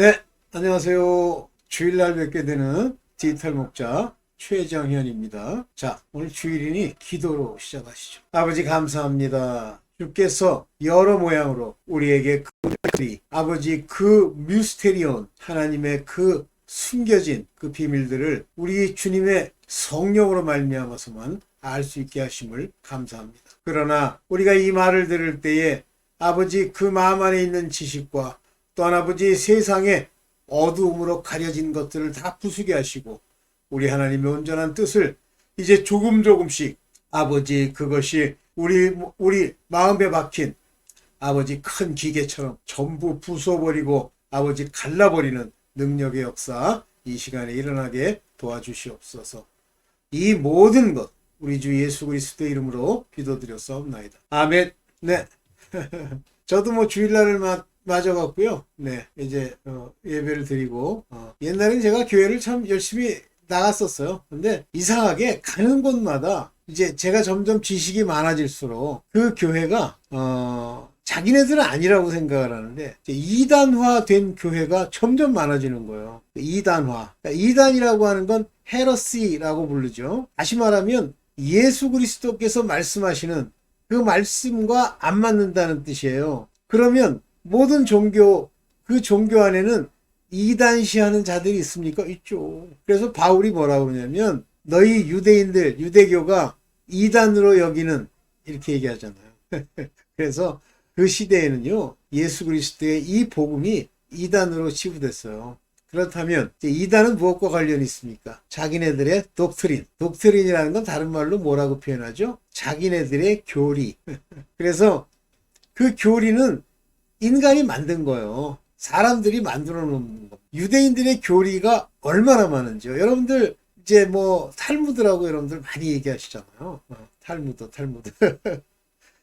네, 안녕하세요. 주일날 뵙게 되는 디지털 목자 최정현입니다. 자, 오늘 주일이니 기도로 시작하시죠. 아버지 감사합니다. 주께서 여러 모양으로 우리에게 그 아버지 그 뮤스테리온 하나님의 그 숨겨진 그 비밀들을 우리 주님의 성령으로 말미암아서만 알 수 있게 하심을 감사합니다. 그러나 우리가 이 말을 들을 때에 아버지 그 마음 안에 있는 지식과 또한 아버지 세상의 어두움으로 가려진 것들을 다 부수게 하시고 우리 하나님의 온전한 뜻을 이제 조금 조금씩 아버지 그것이 우리 우리 마음에 박힌 아버지 큰 기계처럼 전부 부숴버리고 아버지 갈라버리는 능력의 역사 이 시간에 일어나게 도와주시옵소서. 이 모든 것 우리 주 예수 그리스도 이름으로 기도드렸사옵나이다. 아멘. 네. 저도 뭐 주일날을 마, 맞아갖고요. 네, 이제 어, 예배를 드리고 어, 옛날엔 제가 교회를 참 열심히 나갔었어요. 근데 이상하게 가는 곳마다 이제 제가 점점 지식이 많아질수록 그 교회가 어, 자기네들은 아니라고 생각을 하는데 이단화된 교회가 점점 많아지는 거예요. 이단화. 그러니까 이단이라고 하는 건 헤러시라고 부르죠. 다시 말하면 예수 그리스도께서 말씀하시는 그 말씀과 안 맞는다는 뜻이에요. 그러면 모든 종교, 그 종교 안에는 이단시하는 자들이 있습니까? 있죠. 그래서 바울이 뭐라고 그러냐면 너희 유대인들, 유대교가 이단으로 여기는 이렇게 얘기하잖아요. 그래서 그 시대에는요, 예수 그리스도의 이 복음이 이단으로 치부됐어요. 그렇다면 이단은 무엇과 관련이 있습니까? 자기네들의 독트린. 독트린이라는 건 다른 말로 뭐라고 표현하죠? 자기네들의 교리. 그래서 그 교리는 인간이 만든 거예요. 사람들이 만들어 놓은 거. 유대인들의 교리가 얼마나 많은지요. 여러분들 이제 뭐 탈무드라고 여러분들 많이 얘기하시잖아요. 어, 탈무드, 탈무드.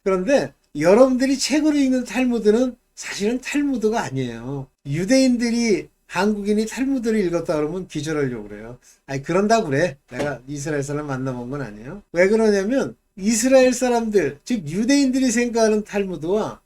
그런데 여러분들이 책으로 읽는 탈무드는 사실은 탈무드가 아니에요. 유대인들이 한국인이 탈무드를 읽었다 그러면 기절하려고 그래요. 아니 그런다 그래. 내가 이스라엘 사람 만나본 건 아니에요. 왜 그러냐면 이스라엘 사람들 즉 유대인들이 생각하는 탈무드와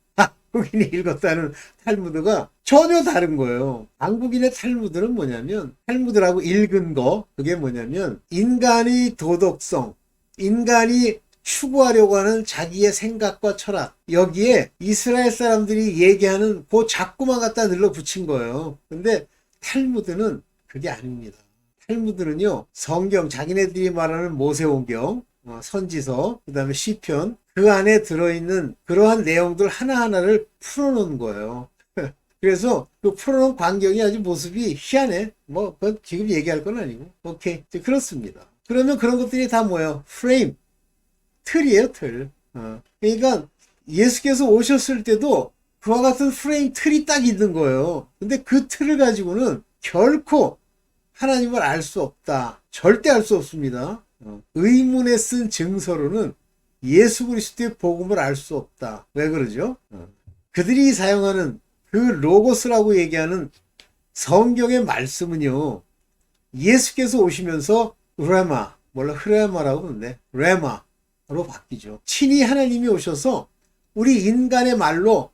한국인이 읽었다는 탈무드가 전혀 다른 거예요. 한국인의 탈무드는 뭐냐면 탈무드라고 읽은 거 그게 뭐냐면 인간의 도덕성, 인간이 추구하려고 하는 자기의 생각과 철학 여기에 이스라엘 사람들이 얘기하는 그 자꾸만 갖다 늘러 붙인 거예요. 근데 탈무드는 그게 아닙니다. 탈무드는요 성경 자기네들이 말하는 모세오경 어, 선지서 그 다음에 시편 그 안에 들어있는 그러한 내용들 하나하나를 풀어놓은 거예요. 그래서 그 풀어놓은 광경이 아주 모습이 희한해. 뭐 그건 지금 얘기할 건 아니고 오케이 그렇습니다. 그러면 그런 것들이 다 뭐예요? 프레임 틀이에요 틀. 어. 그러니까 예수께서 오셨을 때도 그와 같은 프레임 틀이 딱 있는 거예요. 근데 그 틀을 가지고는 결코 하나님을 알 수 없다. 절대 알 수 없습니다. 어. 의문에 쓴 증서로는 예수 그리스도의 복음을 알 수 없다. 왜 그러죠? 어. 그들이 사용하는 그 로고스라고 얘기하는 성경의 말씀은요. 예수께서 오시면서 레마, 몰라 흐레마라고 하는데 레마로 바뀌죠. 친히 하나님이 오셔서 우리 인간의 말로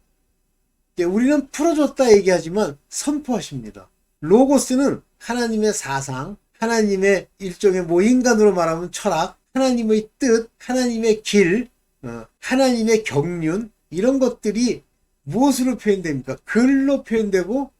우리는 풀어줬다 얘기하지만 선포하십니다. 로고스는 하나님의 사상, 하나님의 일종의 뭐 인간으로 말하면 철학, 하나님의 뜻, 하나님의 길, 어, 하나님의 경륜 이런 것들이 무엇으로 표현됩니까? 글로 표현되고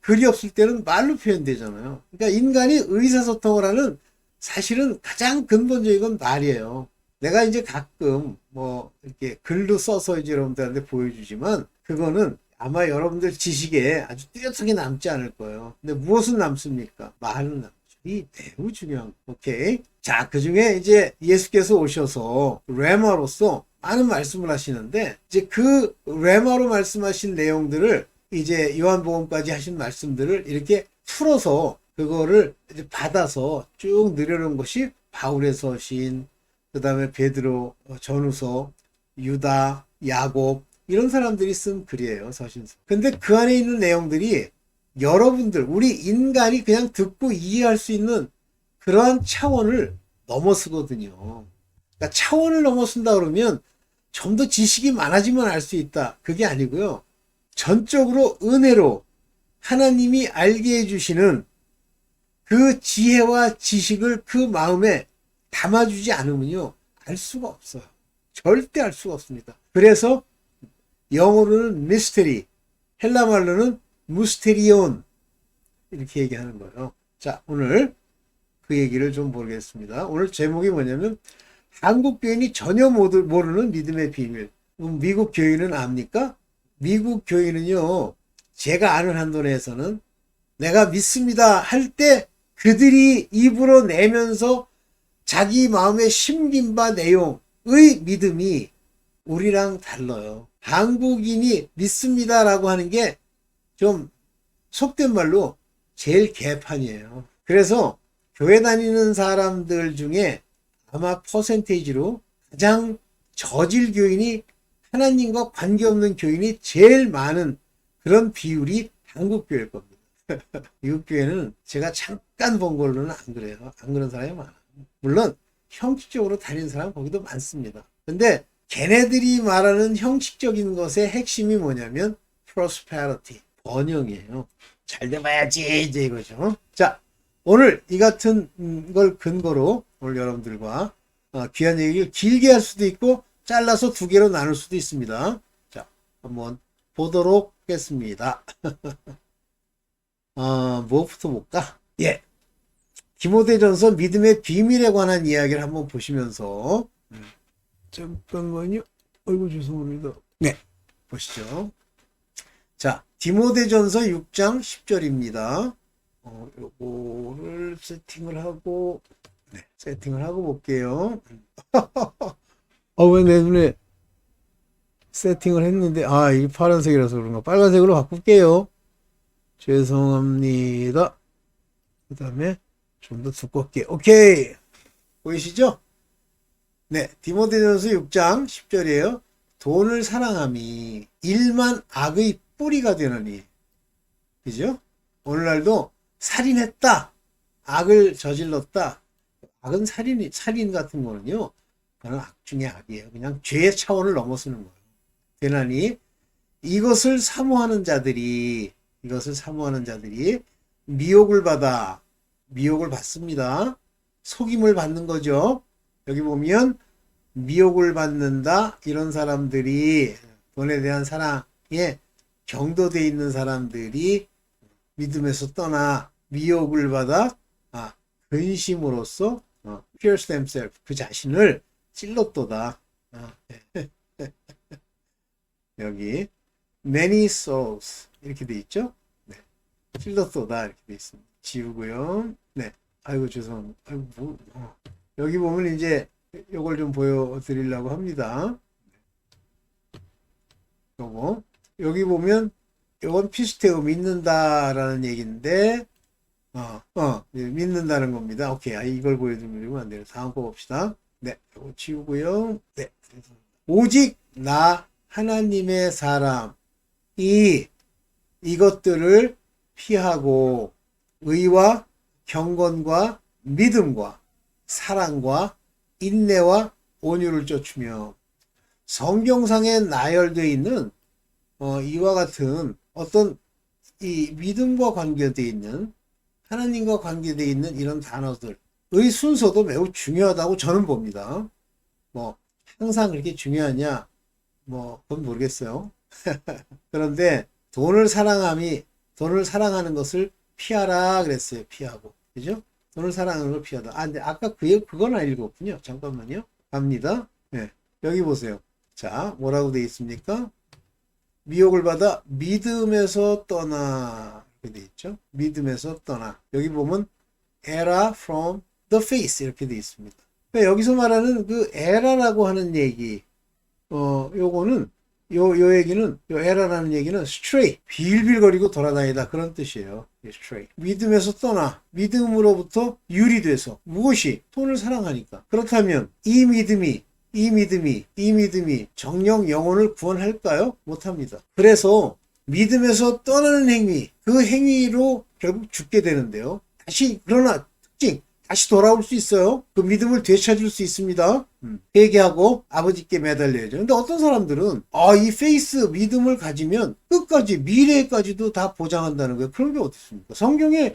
글이 없을 때는 말로 표현되잖아요. 그러니까 인간이 의사소통을 하는 사실은 가장 근본적인 건 말이에요. 내가 이제 가끔 뭐 이렇게 글로 써서 이제 여러분들한테 보여주지만 그거는 아마 여러분들 지식에 아주 뚜렷하게 남지 않을 거예요. 근데 무엇은 남습니까? 말은 남죠. 이 매우 중요한 거. 오케이. 자, 그 중에 이제 예수께서 오셔서 레마로서 많은 말씀을 하시는데 이제 그 레마로 말씀하신 내용들을 이제 요한복음까지 하신 말씀들을 이렇게 풀어서 그거를 받아서 쭉 늘려놓은 것이 바울의 서신, 그 다음에 베드로, 어, 전후서, 유다, 야곱 이런 사람들이 쓴 글이에요 서신서. 근데 그 안에 있는 내용들이 여러분들 우리 인간이 그냥 듣고 이해할 수 있는 그러한 차원을 넘어서거든요. 그러니까 차원을 넘어선다 그러면 좀 더 지식이 많아지면 알 수 있다. 그게 아니고요. 전적으로 은혜로 하나님이 알게 해주시는 그 지혜와 지식을 그 마음에 담아주지 않으면요, 알 수가 없어요. 절대 알 수가 없습니다. 그래서 영어로는 미스테리, 헬라 말로는 무스테리온 이렇게 얘기하는 거예요. 자, 오늘 그 얘기를 좀 보겠습니다. 오늘 제목이 뭐냐면 한국 교인이 전혀 모르는 믿음의 비밀. 미국 교인은 압니까? 미국 교인은요, 제가 아는 한도 내에서는 내가 믿습니다 할 때 그들이 입으로 내면서 자기 마음에 심긴 바 내용의 믿음이 우리랑 달라요. 한국인이 믿습니다라고 하는 게 좀 속된 말로 제일 개판이에요. 그래서 교회 다니는 사람들 중에 아마 퍼센테이지로 가장 저질 교인이 하나님과 관계없는 교인이 제일 많은 그런 비율이 한국 교회일 겁니다. 미국 교회는 제가 잠깐 본 걸로는 안 그래요. 안 그런 사람이 많아요. 물론 형식적으로 다니는 사람 거기도 많습니다. 근데 걔네들이 말하는 형식적인 것의 핵심이 뭐냐면 prosperity, 번영이에요. 잘 돼봐야지 이제 이거죠. 자, 오늘 이 같은 음, 걸 근거로 오늘 여러분들과 어, 귀한 얘기를 길게 할 수도 있고 잘라서 두 개로 나눌 수도 있습니다. 자, 한번 보도록 하겠습니다. 어, 무엇부터 볼까? 예. 디모데전서 믿음의 비밀에 관한 이야기를 한번 보시면서 음, 잠깐만요. 아이고 죄송합니다. 네. 보시죠. 자, 디모데전서 6장 10절입니다. 어, 요거를 세팅을 하고 네, 세팅을 하고 볼게요. 어, 왜내 눈에 세팅을 했는데, 아, 이 파란색이라서 그런가. 빨간색으로 바꿀게요. 죄송합니다. 그 다음에 좀 더 두껍게. 오케이. 보이시죠? 네. 디모데전서 6장 10절이에요. 돈을 사랑함이 일만 악의 뿌리가 되느니. 그죠? 오늘날도 살인했다. 악을 저질렀다. 악은 살인, 살인 같은 거는요. 그는 악 중의 악이에요. 그냥 죄의 차원을 넘어서는 거예요. 되나니 이것을 사모하는 자들이 이것을 사모하는 자들이 미혹을 받아 미혹을 받습니다. 속임을 받는 거죠. 여기 보면 미혹을 받는다 이런 사람들이 돈에 대한 사랑에 경도돼 있는 사람들이 믿음에서 떠나 미혹을 받아 아, 근심으로써 어, pierce themselves 그 자신을 찔렀도다. 아, 여기 many souls 이렇게 돼 있죠? 네. 찔렀도다 이렇게 돼 있습니다. 지우고요. 네. 아이고 죄송합니다. 아이고 뭐, 어. 여기 보면 이제 요걸 좀 보여드리려고 합니다. 요거 여기 보면 요건 피스테오 믿는다라는 얘기인데 어, 어, 예, 믿는다는 겁니다. 오케이. 아, 이걸 보여드리면 안 돼요. 다음 거 봅시다. 네, 이거 지우고요. 네. 오직 나 하나님의 사람이 이것들을 피하고 의와 경건과 믿음과 사랑과 인내와 온유를 쫓으며 성경상에 나열되어 있는 어, 이와 같은 어떤 이 믿음과 관계되어 있는 하나님과 관계되어 있는 이런 단어들의 순서도 매우 중요하다고 저는 봅니다. 뭐 항상 그렇게 중요하냐? 뭐 그건 모르겠어요. 그런데 돈을 사랑함이 돈을 사랑하는 것을 피하라 그랬어요. 피하고 그죠? 돈을 사랑하는 걸 피하다. 아 근데 아까 그 그건 안 읽었군요. 잠깐만요. 갑니다. 네 여기 보세요. 자 뭐라고 되어 있습니까? 미혹을 받아 믿음에서 떠나 이렇게 돼 있죠. 믿음에서 떠나. 여기 보면 era from the faith 이렇게 돼 있습니다. 그러니까 여기서 말하는 그 era라고 하는 얘기, 어, 요거는 요, 요 얘기는 요 era라는 얘기는 stray 빌빌거리고 돌아다니다 그런 뜻이에요. stray 믿음에서 떠나 믿음으로부터 유리돼서 무엇이 돈을 사랑하니까 그렇다면 이 믿음이 이 믿음이 이 믿음이 정령 영혼을 구원할까요? 못합니다. 그래서 믿음에서 떠나는 행위 그 행위로 결국 죽게 되는데요. 다시 그러나 특징 다시 돌아올 수 있어요. 그 믿음을 되찾을 수 있습니다. 회개하고 아버지께 매달려야죠. 근데 어떤 사람들은 아, 이 페이스 믿음을 가지면 끝까지 미래까지도 다 보장한다는 거예요. 그런 게 어디 있습니까? 성경에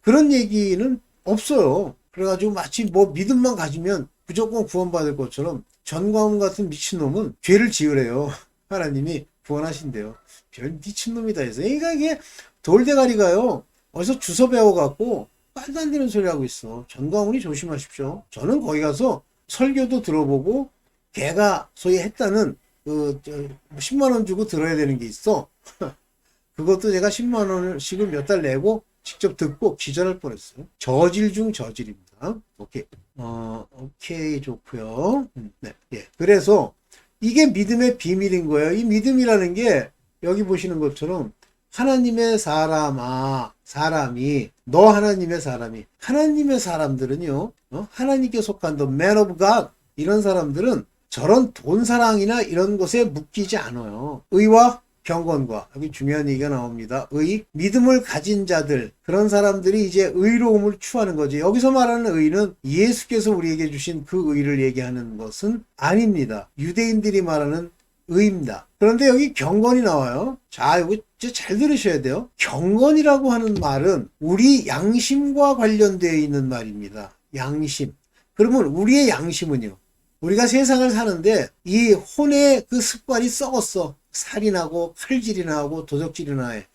그런 얘기는 없어요. 그래가지고 마치 뭐 믿음만 가지면 무조건 구원받을 것처럼 전광훈 같은 미친놈은 죄를 지으래요. 하나님이 구원하신대요. 별 미친놈이다 해서. 그러니까 이게 돌대가리가요. 어디서 주워 배워갖고 말도 안 되는 소리 하고 있어. 전광훈이 조심하십시오. 저는 거기 가서 설교도 들어보고 걔가 소위 했다는 그, 저, 10만 원 주고 들어야 되는 게 있어. 그것도 제가 10만 원씩을 몇 달 내고 직접 듣고 기절할 뻔했어요. 저질 중 저질입니다. 오케이. 어, 오케이, 좋고요 음, 네, 예. 그래서 이게 믿음의 비밀인 거예요. 이 믿음이라는 게 여기 보시는 것처럼 하나님의 사람아, 사람이, 너 하나님의 사람이, 하나님의 사람들은요, 어? 하나님께 속한 the man of God, 이런 사람들은 저런 돈 사랑이나 이런 것에 묶이지 않아요. 의와 경건과 여기 중요한 얘기가 나옵니다. 의 믿음을 가진 자들 그런 사람들이 이제 의로움을 추하는 거지. 여기서 말하는 의는 예수께서 우리에게 주신 그 의를 얘기하는 것은 아닙니다. 유대인들이 말하는 의입니다. 그런데 여기 경건이 나와요. 자, 이거 잘 들으셔야 돼요. 경건이라고 하는 말은 우리 양심과 관련되어 있는 말입니다. 양심. 그러면 우리의 양심은요. 우리가 세상을 사는데 이 혼의 그 습관이 썩었어. 살인하고 칼질이나 하고 도적질이나 해.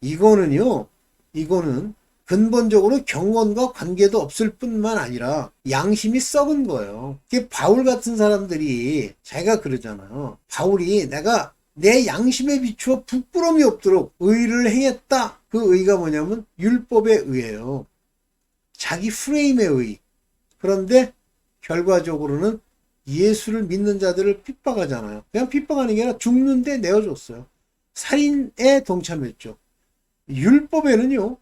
이거는요. 이거는 근본적으로 경건과 관계도 없을 뿐만 아니라 양심이 썩은 거예요. 바울 같은 사람들이 자기가 그러잖아요. 바울이 내가 내 양심에 비추어 부끄러움이 없도록 의를 행했다. 그 의가 뭐냐면 율법의 의예요. 자기 프레임의 의. 그런데 결과적으로는 예수를 믿는 자들을 핍박하잖아요. 그냥 핍박하는 게 아니라 죽는데 내어줬어요. 살인에 동참했죠. 율법에는요,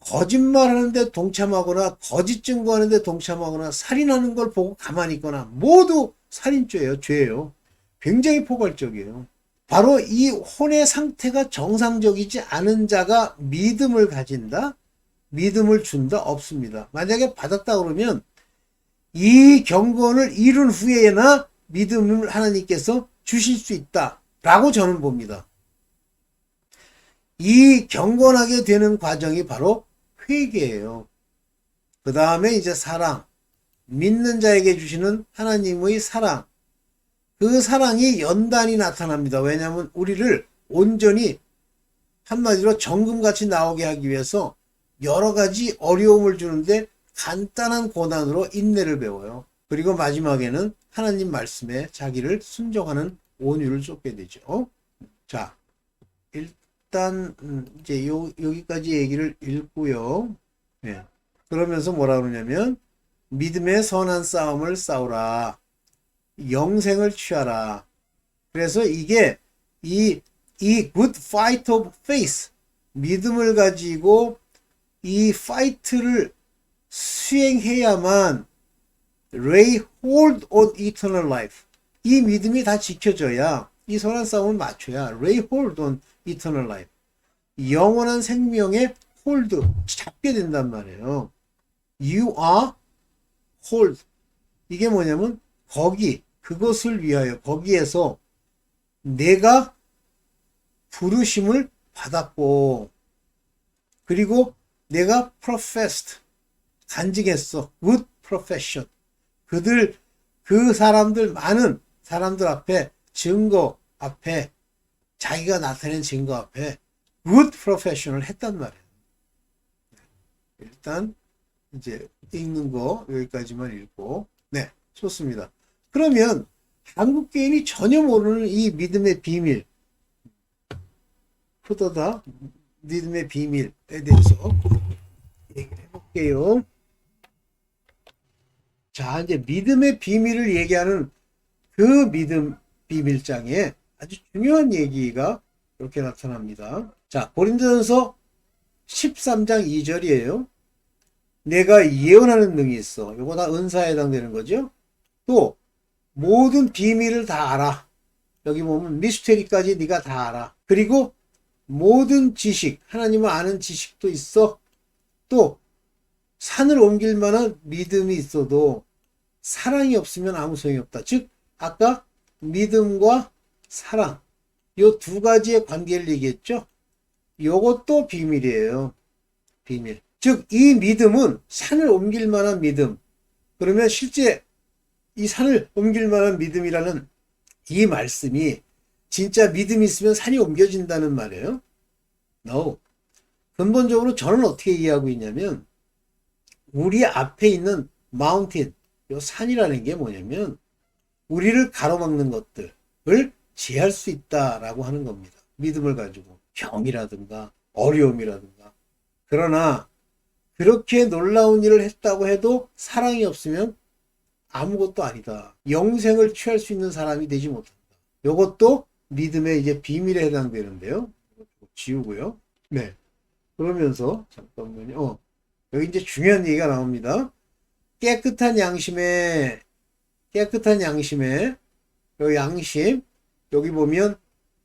거짓말하는데 동참하거나 거짓 증거하는데 동참하거나 살인하는 걸 보고 가만히 있거나 모두 살인죄예요. 죄예요. 굉장히 포괄적이에요. 바로 이 혼의 상태가 정상적이지 않은 자가 믿음을 가진다? 믿음을 준다? 없습니다. 만약에 받았다 그러면 이 경건을 이룬 후에나 믿음을 하나님께서 주실 수 있다. 라고 저는 봅니다. 이 경건하게 되는 과정이 바로 회개예요. 그 다음에 이제 사랑. 믿는 자에게 주시는 하나님의 사랑. 그 사랑이 연단이 나타납니다. 왜냐하면 우리를 온전히 한마디로 정금같이 나오게 하기 위해서 여러 가지 어려움을 주는데 간단한 고난으로 인내를 배워요. 그리고 마지막에는 하나님 말씀에 자기를 순종하는 온유를 쏟게 되죠. 자, 일단 음, 이제 요, 여기까지 얘기를 읽고요. 예. 그러면서 뭐라 그러냐면 믿음의 선한 싸움을 싸우라. 영생을 취하라. 그래서 이게 이, 이 good fight of faith 믿음을 가지고 이 파이트를 수행해야만 lay hold on eternal life. 이 믿음이 다 지켜져야 이 선한 싸움을 맞춰야 lay hold on eternal life. 영원한 생명의 hold 잡게 된단 말이에요. You are hold. 이게 뭐냐면 거기 그것을 위하여 거기에서 내가 부르심을 받았고 그리고 내가 professed 간직했어. good profession. 그들 그 사람들 많은 사람들 앞에 증거 앞에 자기가 나타낸 증거 앞에 good profession을 했단 말이에요. 일단 이제 읽는 거 여기까지만 읽고 네 좋습니다. 그러면 한국 개인이 전혀 모르는 이 믿음의 비밀 푸더다 믿음의 비밀에 대해서 얘기를 해볼게요. 자, 이제 믿음의 비밀을 얘기하는 그 믿음 비밀장에 아주 중요한 얘기가 이렇게 나타납니다. 자, 고린도전서 13장 2절이에요. 내가 예언하는 능이 있어. 이거 다 은사에 해당되는 거죠. 또 모든 비밀을 다 알아. 여기 보면 미스테리까지 네가 다 알아. 그리고 모든 지식, 하나님을 아는 지식도 있어. 또 산을 옮길 만한 믿음이 있어도 사랑이 없으면 아무 소용이 없다. 즉, 아까 믿음과 사랑, 요 두 가지의 관계를 얘기했죠? 요것도 비밀이에요. 비밀. 즉, 이 믿음은 산을 옮길 만한 믿음. 그러면 실제 이 산을 옮길 만한 믿음이라는 이 말씀이 진짜 믿음이 있으면 산이 옮겨진다는 말이에요? No. 근본적으로 저는 어떻게 이해하고 있냐면, 우리 앞에 있는 마운틴, 요 산이라는 게 뭐냐면, 우리를 가로막는 것들을 제할 수 있다라고 하는 겁니다. 믿음을 가지고. 병이라든가, 어려움이라든가. 그러나, 그렇게 놀라운 일을 했다고 해도 사랑이 없으면 아무것도 아니다. 영생을 취할 수 있는 사람이 되지 못한다. 이것도 믿음의 이제 비밀에 해당되는데요. 지우고요. 네. 그러면서 잠깐만요. 어, 여기 이제 중요한 얘기가 나옵니다. 깨끗한 양심에 깨끗한 양심에 요 양심 여기 보면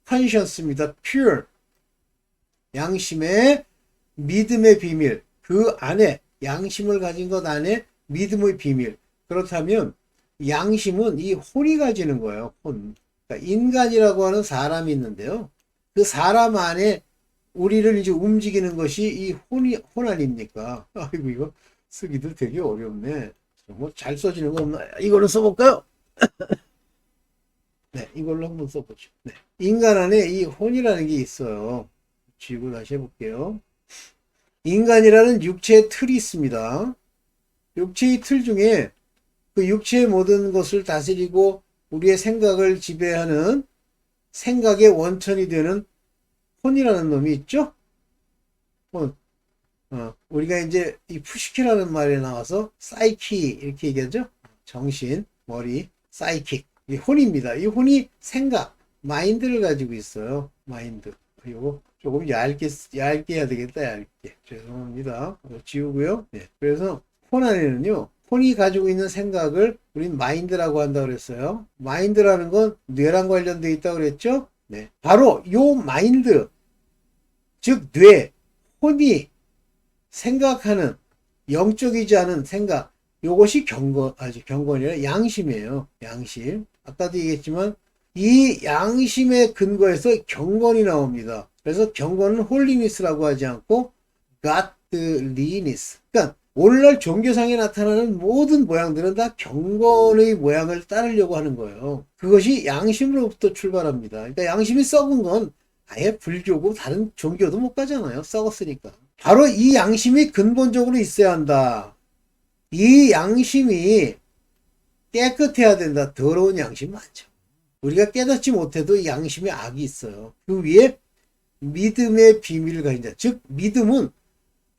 conscience입니다. pure 양심의 믿음의 비밀 그 안에 양심을 가진 것 안에 믿음의 비밀 그렇다면 양심은 이 혼이 가지는 거예요. 혼. 그러니까 인간이라고 하는 사람이 있는데요. 그 사람 안에 우리를 이제 움직이는 것이 이 혼이 혼 아닙니까? 아이고 이거 쓰기도 되게 어렵네. 뭐 잘 써지는 거 없나? 이걸로 써볼까요? 네, 이걸로 한번 써보죠. 네. 인간 안에 이 혼이라는 게 있어요. 지우고 다시 해볼게요. 인간이라는 육체의 틀이 있습니다. 육체의 틀 중에 그 육체의 모든 것을 다스리고 우리의 생각을 지배하는 생각의 원천이 되는 혼이라는 놈이 있죠? 혼. 어, 우리가 이제 이 푸시키라는 말에 나와서 사이키 이렇게 얘기하죠? 정신, 머리, 사이킥. 이 혼입니다. 이 혼이 생각, 마인드를 가지고 있어요. 마인드. 이거 조금 얇게, 얇게 해야 되겠다, 얇게. 죄송합니다. 이거 지우고요. 네. 그래서 혼 안에는요, 혼이 가지고 있는 생각을 우린 마인드라고 한다 그랬어요. 마인드라는 건 뇌랑 관련되어 있다고 그랬죠? 네. 바로 요 마인드, 즉 뇌, 혼이 생각하는 영적이지 않은 생각, 요것이 경건, 아직 경건이라 양심이에요. 양심. 아까도 얘기했지만 이 양심의 근거에서 경건이 나옵니다. 그래서 경건은 홀리니스라고 하지 않고 godliness. 그러니까 오늘날 종교상에 나타나는 모든 모양들은 다 경건의 모양을 따르려고 하는 거예요. 그것이 양심으로부터 출발합니다. 그러니까 양심이 썩은 건 아예 불교고 다른 종교도 못 가잖아요. 썩었으니까. 바로 이 양심이 근본적으로 있어야 한다. 이 양심이 깨끗해야 된다. 더러운 양심 많죠. 우리가 깨닫지 못해도 이 양심에 악이 있어요. 그 위에 믿음의 비밀을 가진다. 즉, 믿음은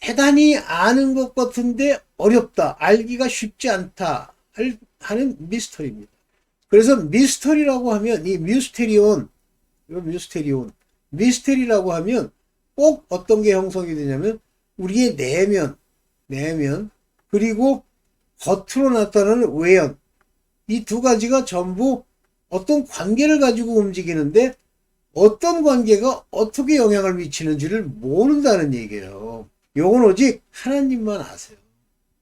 대단히 아는 것 같은데 어렵다. 알기가 쉽지 않다. 하는 미스터리입니다. 그래서 미스터리라고 하면 이 미스테리온, 이거 미스테리온, 미스테리라고 하면 꼭 어떤 게 형성이 되냐면 우리의 내면, 내면, 그리고 겉으로 나타나는 외연. 이 두 가지가 전부 어떤 관계를 가지고 움직이는데 어떤 관계가 어떻게 영향을 미치는지를 모른다는 얘기예요. 요건 오직 하나님만 아세요.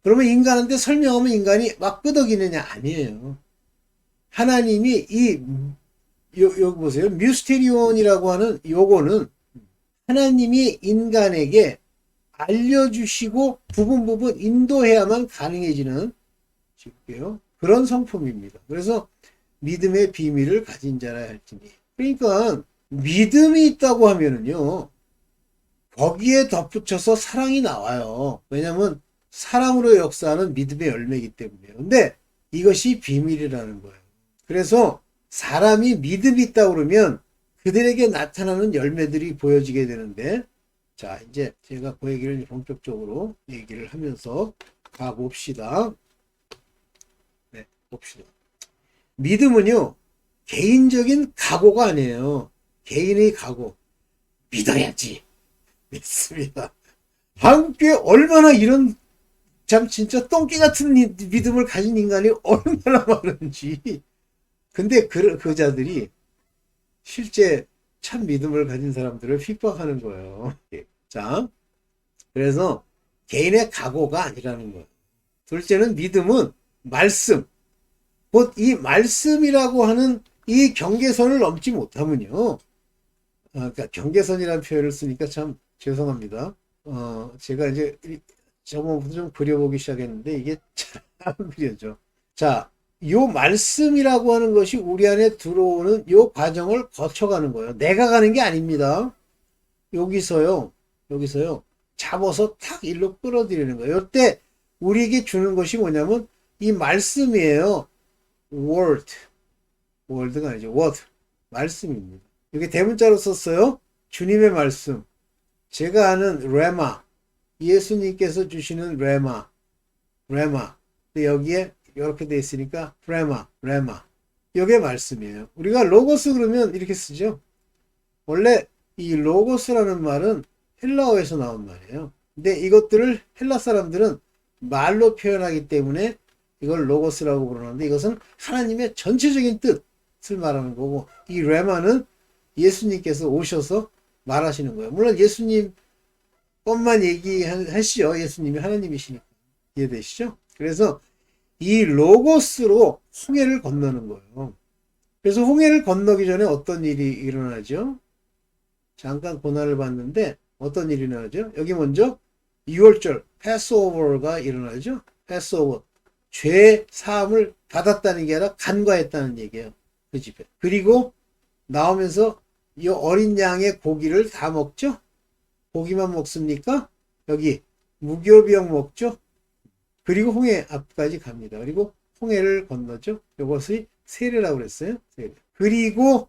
그러면 인간한테 설명하면 인간이 막 끄덕이느냐? 아니에요. 하나님이 이, 요, 여기 보세요. 뮤스테리온이라고 하는 요거는 하나님이 인간에게 알려주시고 부분 부분 인도해야만 가능해지는 지게요 그런 성품입니다. 그래서 믿음의 비밀을 가진 자라 할지니. 그러니까 믿음이 있다고 하면은요. 거기에 덧붙여서 사랑이 나와요. 왜냐하면 사랑으로 역사하는 믿음의 열매이기 때문에요. 근데 이것이 비밀이라는 거예요. 그래서 사람이 믿음이 있다 그러면 그들에게 나타나는 열매들이 보여지게 되는데 자 이제 제가 그 얘기를 본격적으로 얘기를 하면서 가봅시다. 네, 봅시다. 믿음은요 개인적인 각오가 아니에요. 개인의 각오. 믿어야지. 믿습니다. 한국에 얼마나 이런 참 진짜 똥개 같은 믿음을 가진 인간이 얼마나 많은지. 근데 그, 그 자들이 실제 참 믿음을 가진 사람들을 핍박하는 거예요. 자, 그래서 개인의 각오가 아니라는 거예요. 둘째는 믿음은 말씀. 곧 이 말씀이라고 하는 이 경계선을 넘지 못하면요. 아, 그러니까 경계선이라는 표현을 쓰니까 참 죄송합니다. 어, 제가 이제 이- 저번부터 좀 그려보기 시작했는데 이게 잘 안 그려져. 자, 요 말씀이라고 하는 것이 우리 안에 들어오는 요 과정을 거쳐가는 거예요. 내가 가는 게 아닙니다. 여기서요, 여기서요, 잡아서 탁 일로 끌어들이는 거예요. 이때 우리에게 주는 것이 뭐냐면 이 말씀이에요. word. word가 아니죠. word. 말씀입니다. 이게 대문자로 썼어요. 주님의 말씀. 제가 아는 레마. 예수님께서 주시는 레마. 레마. 여기에 이렇게 돼 있으니까 레마, 레마. 이게 말씀이에요. 우리가 로고스 그러면 이렇게 쓰죠. 원래 이 로고스라는 말은 헬라어에서 나온 말이에요. 근데 이것들을 헬라 사람들은 말로 표현하기 때문에 이걸 로고스라고 부르는데 이것은 하나님의 전체적인 뜻을 말하는 거고 이 레마는 예수님께서 오셔서 말하시는 거예요. 물론 예수님 것만 얘기하시죠. 예수님이 하나님이시니까. 이해되시죠? 그래서 이 로고스로 홍해를 건너는 거예요. 그래서 홍해를 건너기 전에 어떤 일이 일어나죠? 잠깐 고난을 봤는데 어떤 일이 일어나죠? 여기 먼저 6월절 패스오버가 일어나죠. 패스오버 죄 사함을 받았다는 게 아니라 간과했다는 얘기예요. 그 집에. 그리고 나오면서 이 어린 양의 고기를 다 먹죠. 고기만 먹습니까? 여기 무교병 먹죠. 그리고 홍해 앞까지 갑니다. 그리고 홍해를 건너죠. 이것이 세례라고 그랬어요. 세례. 그리고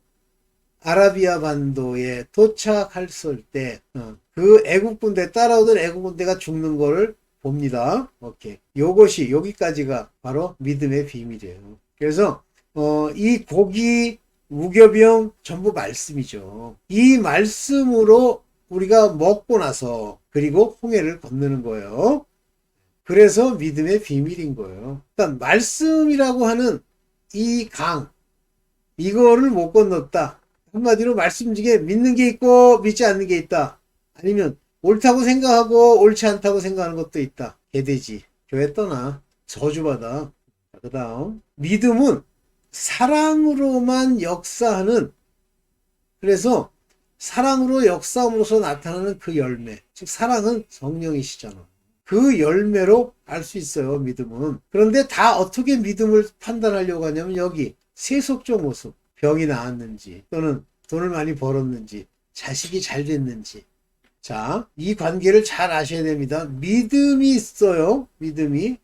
아라비아 반도에 도착했을 때, 어, 그 애국 군대 따라오던 애국 군대가 죽는 거를 봅니다. 오케이. 요것이 여기까지가 바로 믿음의 비밀이에요. 그래서 어, 이 고기, 무교병 전부 말씀이죠. 이 말씀으로 우리가 먹고 나서 그리고 홍해를 건너는 거예요. 그래서 믿음의 비밀인 거예요. 그러니까 말씀이라고 하는 이 강, 이거를 못 건넜다. 한마디로 말씀 중에 믿는 게 있고 믿지 않는 게 있다. 아니면 옳다고 생각하고 옳지 않다고 생각하는 것도 있다. 개돼지. 교회 떠나. 저주받아. 그 다음. 믿음은 사랑으로만 역사하는 그래서 사랑으로 역사함으로써 나타나는 그 열매. 즉 사랑은 성령이시잖아. 그 열매로 알 수 있어요. 믿음은. 그런데 다 어떻게 믿음을 판단하려고 하냐면 여기 세속적 모습. 병이 나았는지 또는 돈을 많이 벌었는지 자식이 잘 됐는지 자, 이 관계를 잘 아셔야 됩니다. 믿음이 있어요. 믿음이.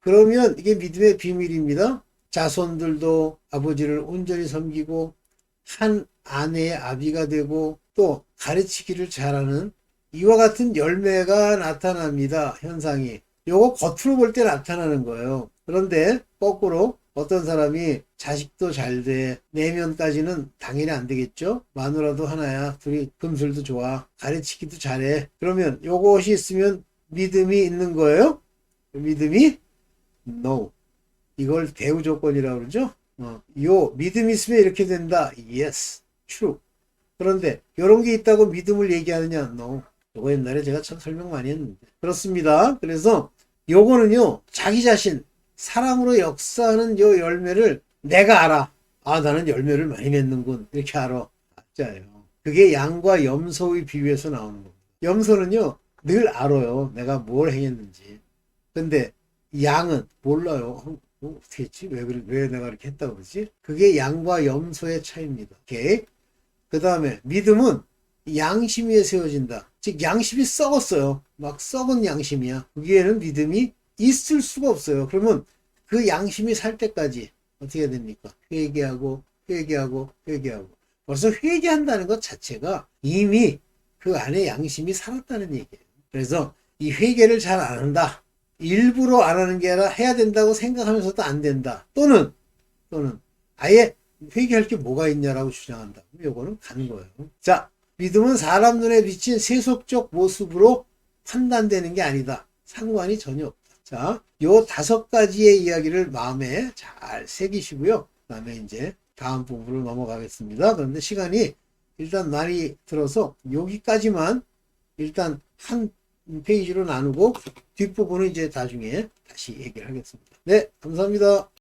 그러면 이게 믿음의 비밀입니다. 자손들도 아버지를 온전히 섬기고 한 아내의 아비가 되고 또 가르치기를 잘하는 이와 같은 열매가 나타납니다. 현상이. 요거 겉으로 볼 때 나타나는 거예요. 그런데 거꾸로 어떤 사람이 자식도 잘 돼. 내면까지는 당연히 안 되겠죠? 마누라도 하나야. 둘이 금술도 좋아. 가르치기도 잘해. 그러면 요것이 있으면 믿음이 있는 거예요? 믿음이? No. 이걸 대우 조건이라고 그러죠? 어, 요 믿음이 있으면 이렇게 된다. Yes. True. 그런데 요런 게 있다고 믿음을 얘기하느냐? No. 요거 옛날에 제가 참 설명 많이 했는데. 그렇습니다. 그래서 요거는요. 자기 자신 사랑으로 역사하는 요 열매를 내가 알아. 아, 나는 열매를 많이 맺는군. 이렇게 알아. 진짜예요. 그게 양과 염소의 비유에서 나오는 겁니다. 염소는요, 늘 알아요. 내가 뭘 행했는지. 근데 양은 몰라요. 어, 어, 어떻게 했지? 왜, 그래- 왜 내가 이렇게 했다고 그러지? 그게 양과 염소의 차이입니다. 오케이? 그 다음에 믿음은 양심 위에 세워진다. 즉, 양심이 썩었어요. 막 썩은 양심이야. 거기에는 믿음이 있을 수가 없어요. 그러면 그 양심이 살 때까지 어떻게 됩니까? 회개하고, 회개하고, 회개하고. 벌써 회개한다는 것 자체가 이미 그 안에 양심이 살았다는 얘기예요. 그래서 이 회개를 잘 안 한다. 일부러 안 하는 게 아니라 해야 된다고 생각하면서도 안 된다. 또는, 또는 아예 회개할 게 뭐가 있냐라고 주장한다. 요거는 가는 거예요. 자, 믿음은 사람 눈에 비친 세속적 모습으로 판단되는 게 아니다. 상관이 전혀 없다. 자, 요 다섯 가지의 이야기를 마음에 잘 새기시고요. 그 다음에 이제 다음 부분으로 넘어가겠습니다. 그런데 시간이 일단 많이 들어서 여기까지만 일단 한 페이지로 나누고 뒷부분은 이제 나중에 다시 얘기를 하겠습니다. 네, 감사합니다.